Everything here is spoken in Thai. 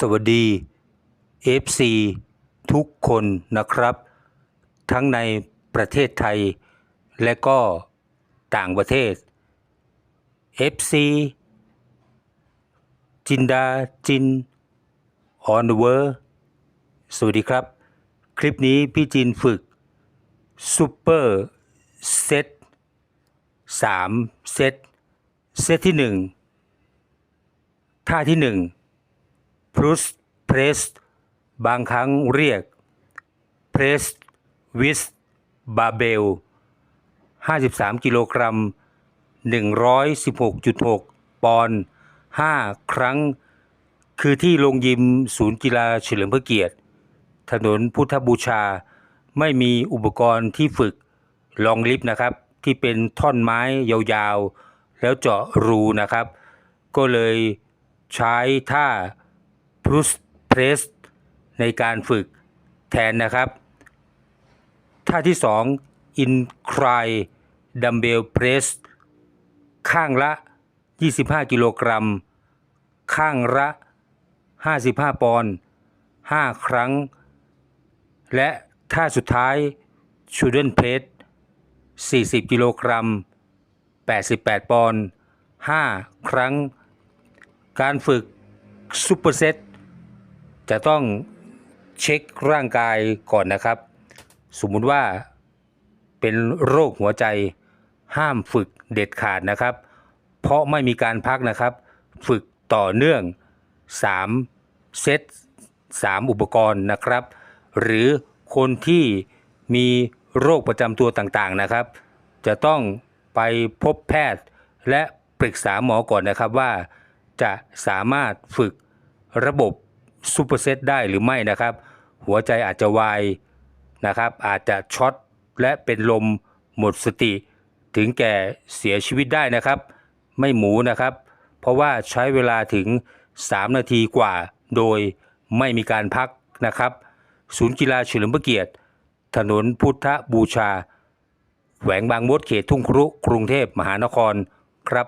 สวัสดี FC ทุกคนนะครับ ทั้งในประเทศไทย และก็ต่างประเทศ FC จินดาจินออนเวอร์สวัสดีครับ คลิปนี้พี่จินฝึกซูเปอร์เซต3เซตเซตที่1ท่าที่1 พรุสเพรสบางครั้งเรียกเพรสวิสบาเบล 53 กิโลกรัม 116.6 ปอนด์5 ครั้ง คือที่โรงยิมศูนย์กีฬาเฉลิมพระเกียรติ ถนนพุทธบูชา ไม่มีอุปกรณ์ที่ฝึกลองลิฟต์นะครับ ที่เป็นท่อนไม้ยาวๆ แล้วเจาะรูนะครับ ก็เลยใช้ท่า พรุสเพรสในการฝึกแทนนะครับ ท่าที่2อินคลายดัมเบลเพรสข้างละ 25 กิโลกรัม ข้างละ 55 ปอนด์ 5 ครั้ง และท่าสุดท้ายชูเดนเพรส40 กิโลกรัม 88 ปอนด์ 5 ครั้ง การฝึกซูเปอร์เซต จะต้องเช็คร่างกายก่อนนะครับ สมมุติว่าเป็นโรคหัวใจห้ามฝึกเด็ดขาดนะครับ เพราะไม่มีการพักนะครับ ฝึกต่อเนื่อง 3 เซต3 อุปกรณ์นะครับ หรือคนที่มีโรคประจำตัวต่างๆนะครับ จะต้องไปพบแพทย์และปรึกษาหมอก่อนนะครับว่าจะสามารถฝึกระบบ ซูเปอร์เซตได้หรือไม่นะครับ หัวใจอาจจะวายนะครับ อาจจะช็อตและเป็นลมหมดสติ ถึงแก่เสียชีวิตได้นะครับ ไม่หมูนะครับ เพราะว่าใช้เวลาถึง 3 นาทีกว่า โดยไม่มีการพักนะครับ ศูนย์กีฬาเฉลิมพระเกียรติ ถนนพุทธบูชาแขวงบางมดเขตทุ่งครุกรุงเทพมหานครครับ